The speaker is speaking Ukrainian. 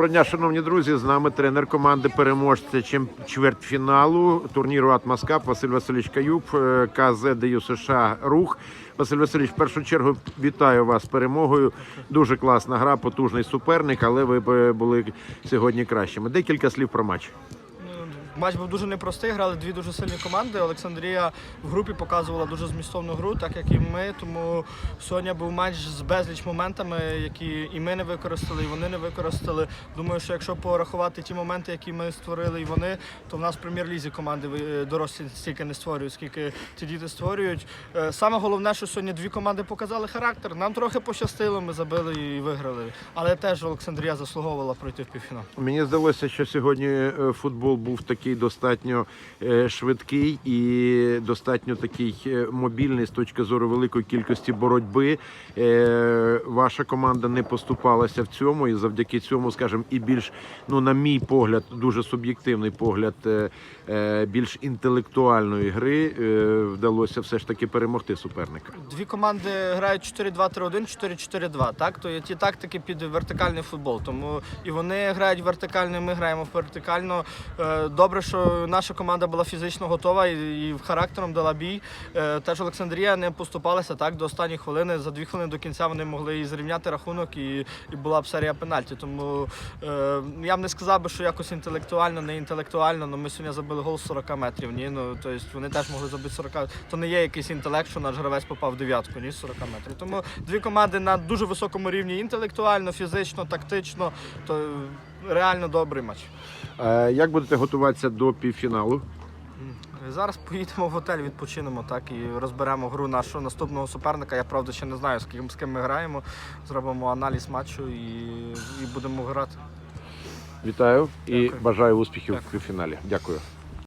Доброго дня, шановні друзі. З нами тренер команди переможця чим чвертьфіналу турніру Атмаскап Василь Васильович Каюб, КЗДЮ КЗ ДЮ США Рух. Василь Васильович, в першу чергу вітаю вас з перемогою. Дуже класна гра, потужний суперник, але ви б були сьогодні кращими. Декілька слів про матч. Матч був дуже непростий, грали дві дуже сильні команди. Олександрія в групі показувала дуже змістовну гру, так як і ми. Тому сьогодні був матч з безліч моментами, які і ми не використали, і вони не використали. Думаю, що якщо порахувати ті моменти, які ми створили, і вони, то в нас в прем'єр-лізі команди е, дорослі стільки не створюють, скільки ті діти створюють. Е, Саме головне, що сьогодні дві команди показали характер. Нам трохи пощастило, ми забили і виграли. Але теж Олександрія заслуговувала пройти в півфінал. Мені здалося, що сьогодні е, футбол був такий достатньо е, швидкий і достатньо такий е, мобільний з точки зору великої кількості боротьби. Е, Ваша команда не поступалася в цьому, і завдяки цьому, скажімо, і більш, ну на мій погляд, дуже суб'єктивний погляд, більш інтелектуальної гри вдалося все ж таки перемогти суперника. Дві команди грають 4-2-3-1, 4-4-2. Так, то є ті тактики під вертикальний футбол. Тому і вони грають вертикально, і ми граємо вертикально. Е, Добре, що наша команда була фізично готова і, характером дала бій. Е, Теж Олександрія не поступалася так до останньої хвилини. За дві хвилини до кінця вони могли і зрівняти рахунок, і, і була б серія пенальті. Тому е, я б не сказав би, що якось інтелектуально, не інтелектуально. але ми сьогодні забили гол з 40 метрів. Ні, ну тобто вони теж могли забити 40. То не є якийсь інтелект, що наш гравець попав в дев'ятку, ні з 40 метрів. Тому дві команди на дуже високому рівні інтелектуально, фізично, тактично. То реально добрий матч. Е, Як будете готуватися до півфіналу? Зараз поїдемо в готель, відпочинемо так і розберемо гру нашого наступного суперника. Я правда ще не знаю, з ким з ким ми граємо. Зробимо аналіз матчу і, і будемо грати. Вітаю і Дякую. бажаю успіхів Дякую. в півфіналі. Дякую.